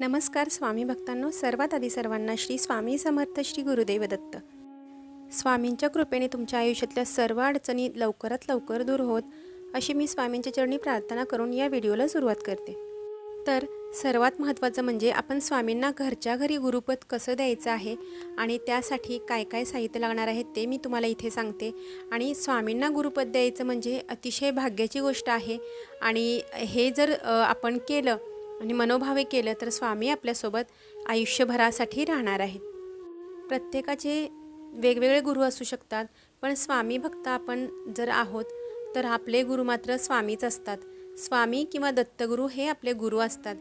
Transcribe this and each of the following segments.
नमस्कार स्वामी भक्तांनो सर्वात आधी सर्वांना श्री स्वामी समर्थ श्री गुरुदेव दत्त. स्वामींच्या कृपेने तुमच्या आयुष्यातल्या सर्व अडचणी लवकरात लवकर दूर होत अशी मी स्वामींच्या चरणी प्रार्थना करून या व्हिडिओला सुरुवात करते. तर सर्वात महत्त्वाचं म्हणजे आपण स्वामींना घरच्या घरी गुरुपद कसं द्यायचं आहे आणि त्यासाठी काय काय साहित्य लागणार आहे ते मी तुम्हाला इथे सांगते. आणि स्वामींना गुरुपद द्यायचं म्हणजे अतिशय भाग्याची गोष्ट आहे. आणि हे जर आपण केलं आणि मनोभावे केलं तर स्वामी आपल्यासोबत आयुष्यभरासाठी राहणार आहेत. प्रत्येकाचे वेगवेगळे गुरु असू शकतात पण स्वामी भक्त आपण जर आहोत तर आपले गुरु मात्र स्वामीच असतात. स्वामी किंवा दत्तगुरू हे आपले गुरु असतात.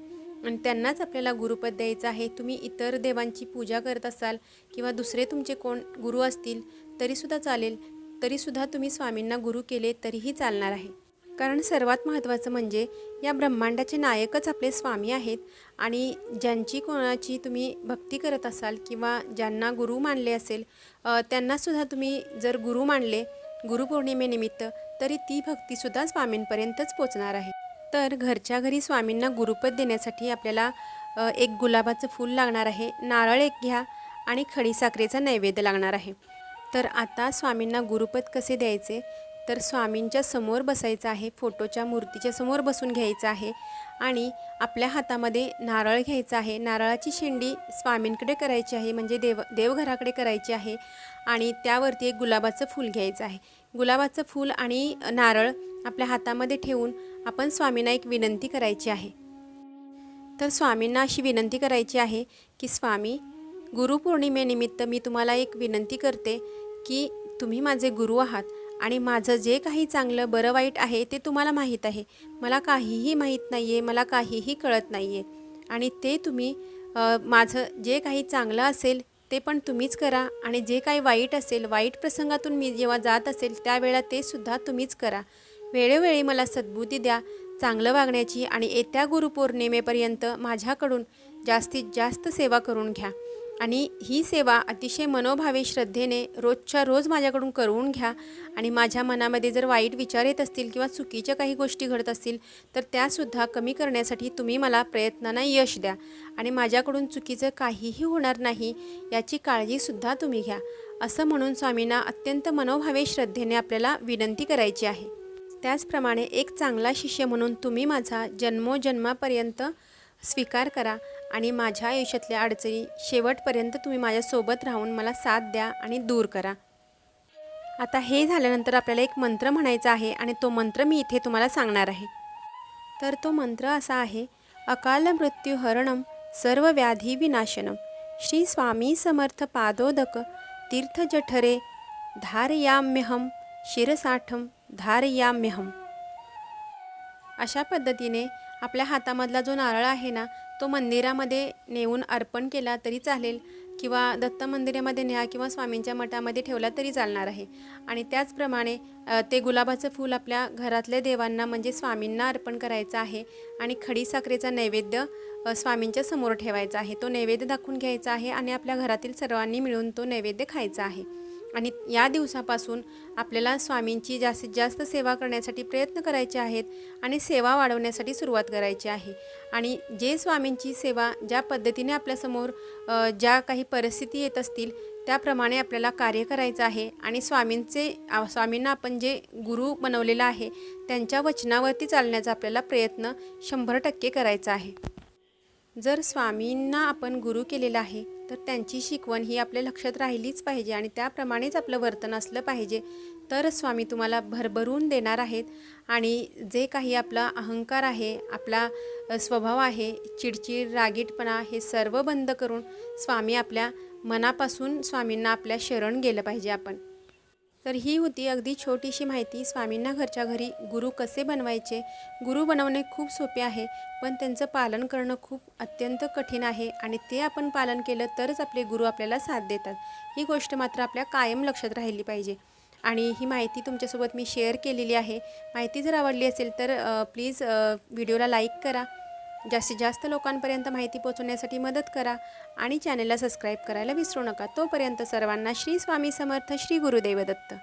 आणि त्यांनाच आपल्याला गुरुपद द्यायचं आहे. तुम्ही इतर देवांची पूजा करत असाल किंवा दुसरे तुमचे कोण गुरु असतील तरीसुद्धा चालेल. तरीसुद्धा तुम्ही स्वामींना गुरु केले तरीही चालणार आहे. कारण सर्वात महत्त्वाचं म्हणजे या ब्रह्मांडाचे नायकच आपले स्वामी आहेत आणि ज्यांची कोणाची तुम्ही भक्ती करत असाल किंवा ज्यांना गुरु मानले असेल त्यांनासुद्धा तुम्ही जर गुरु मानले गुरुपौर्णिमेनिमित्त तरी ती भक्तीसुद्धा स्वामींपर्यंतच पोचणार आहे. तर घरच्या घरी स्वामींना गुरुपद देण्यासाठी आपल्याला एक गुलाबाचं फूल लागणार आहे नारळ एक घ्या आणि खडीसाखरेचा नैवेद्य लागणार आहे. तर आता स्वामींना गुरुपद कसे द्यायचे? तर स्वामींच्या समोर बसायचं आहे फोटोच्या मूर्तीच्या समोर बसून घ्यायचं आहे आणि आपल्या हातामध्ये नारळ घ्यायचा आहे. नारळाची शेंडी स्वामींकडे करायची आहे म्हणजे देव देवघराकडे करायची आहे आणि त्यावरती एक गुलाबाचं फूल घ्यायचं आहे. गुलाबाचं फूल आणि नारळ आपल्या हातामध्ये ठेवून आपण स्वामींना एक विनंती करायची आहे. तर स्वामींना अशी विनंती करायची आहे की स्वामी गुरुपौर्णिमेनिमित्त मी तुम्हाला एक विनंती करते की तुम्ही माझे गुरु आहात. आणि माझं जे काही चांगलं बरं वाईट आहे ते तुम्हाला माहीत आहे. मला काहीही माहीत नाही आहे मला काहीही कळत नाही आहे आणि ते तुम्ही माझं जे काही चांगलं असेल ते पण तुम्हीच करा आणि जे काही वाईट असेल वाईट प्रसंगातून मी जेव्हा जात असेल त्यावेळेला ते सुद्धा तुम्हीच करा. वेळोवेळी मला सद्बुद्धी द्या चांगलं वागण्याची आणि येत्या गुरुपौर्णिमेपर्यंत माझ्याकडून जास्तीत जास्त सेवा करून घ्या. आणि ही सेवा अतिशय मनोभावे श्रद्धेने रोजच्या रोज माझ्याकडून करून घ्या. आणि माझ्या मनामध्ये जर वाईट विचार येत असतील किंवा चुकीच्या काही गोष्टी घडत असतील तर त्यासुद्धा कमी करण्यासाठी तुम्ही मला प्रयत्नांना यश द्या. आणि माझ्याकडून चुकीचं काहीही होणार नाही याची काळजीसुद्धा तुम्ही घ्या. असं म्हणून स्वामींना अत्यंत मनोभावे श्रद्धेने आपल्याला विनंती करायची आहे. त्याचप्रमाणे एक चांगला शिष्य म्हणून तुम्ही माझा जन्मोजन्मापर्यंत स्वीकार करा आणि माझ्या आयुष्यातल्या अडचणी शेवटपर्यंत तुम्ही माझ्यासोबत राहून मला साथ द्या आणि दूर करा. आता हे झाल्यानंतर आपल्याला एक मंत्र म्हणायचा आहे आणि तो मंत्र मी इथे तुम्हाला सांगणार आहे. तर तो मंत्र असा आहे अकाल मृत्यू हरणम सर्व व्याधी विनाशनम श्री स्वामी समर्थ पादोदक तीर्थ जठरे धारयाम्यहम शिरसाठम धारयाम्यहम अशा पद्धतीने आपल्या हातामधला जो नारळ आहे ना तो मंदिरामध्ये नेऊन अर्पण केला तरी चालेल किंवा दत्त मंदिरामध्ये न्या किंवा स्वामींच्या मठामध्ये ठेवला तरी चालणार आहे. आणि त्याचप्रमाणे ते गुलाबाचं फूल आपल्या घरातल्या देवांना म्हणजे स्वामींना अर्पण करायचं आहे आणि खडीसाखरेचा नैवेद्य स्वामींच्या समोर ठेवायचा आहे. तो नैवेद्य दाखवून घ्यायचा आहे आणि आपल्या घरातील सर्वांनी मिळून तो नैवेद्य खायचा आहे. आणि या दिवसापासून आपल्याला स्वामींची जास्तीत जास्त सेवा करण्यासाठी प्रयत्न करायचे आहेत आणि सेवा वाढवण्यासाठी सुरुवात करायची आहे. आणि जे स्वामींची सेवा ज्या पद्धतीने आपल्यासमोर ज्या काही परिस्थिती येत असतील त्याप्रमाणे आपल्याला कार्य करायचं आहे. आणि स्वामींचे स्वामींना आपण जे गुरु बनवलेला आहे त्यांच्या वचनावरती चालण्याचा आपल्याला प्रयत्न शंभर टक्के करायचा आहे. जर स्वामींना आपण गुरु केलेला आहे तर त्यांची शिकवण ही आपल्या लक्षात राहिलीच पाहिजे आणि त्याप्रमाणेच आपलं वर्तन असलं पाहिजे. तर स्वामी तुम्हाला भरभरून देणार आहेत आणि जे काही आपला अहंकार आहे आपला स्वभाव आहे चिडचिड रागीटपणा हे सर्व बंद करून स्वामी आपल्या मनापासून स्वामींना आपल्या शरण गेलं पाहिजे आपण. तर ही होती अगदी छोटीशी माहिती. स्वामींना घरच्या घरी गुरु कसे बनवायचे? गुरु बनवणे खूप सोपे आहे पण त्यांचं पालन करणं खूप अत्यंत कठीण आहे आणि ते आपण पालन केलं तरच आपले गुरु आपल्याला साथ देतात. ही गोष्ट मात्र आपल्या कायम लक्षात राहिली पाहिजे. आणि ही माहिती तुमच्यासोबत मी शेअर केलेली आहे. माहिती जर आवडली असेल तर प्लीज व्हिडिओला लाईक करा. जास्तीत जास्त लोकांपर्यंत माहिती पोहोचवण्यासाठी मदत करा आणि चॅनलला सबस्क्राईब करायला विसरू नका. तोपर्यंत सर्वांना श्री स्वामी समर्थ श्री गुरुदेव दत्त.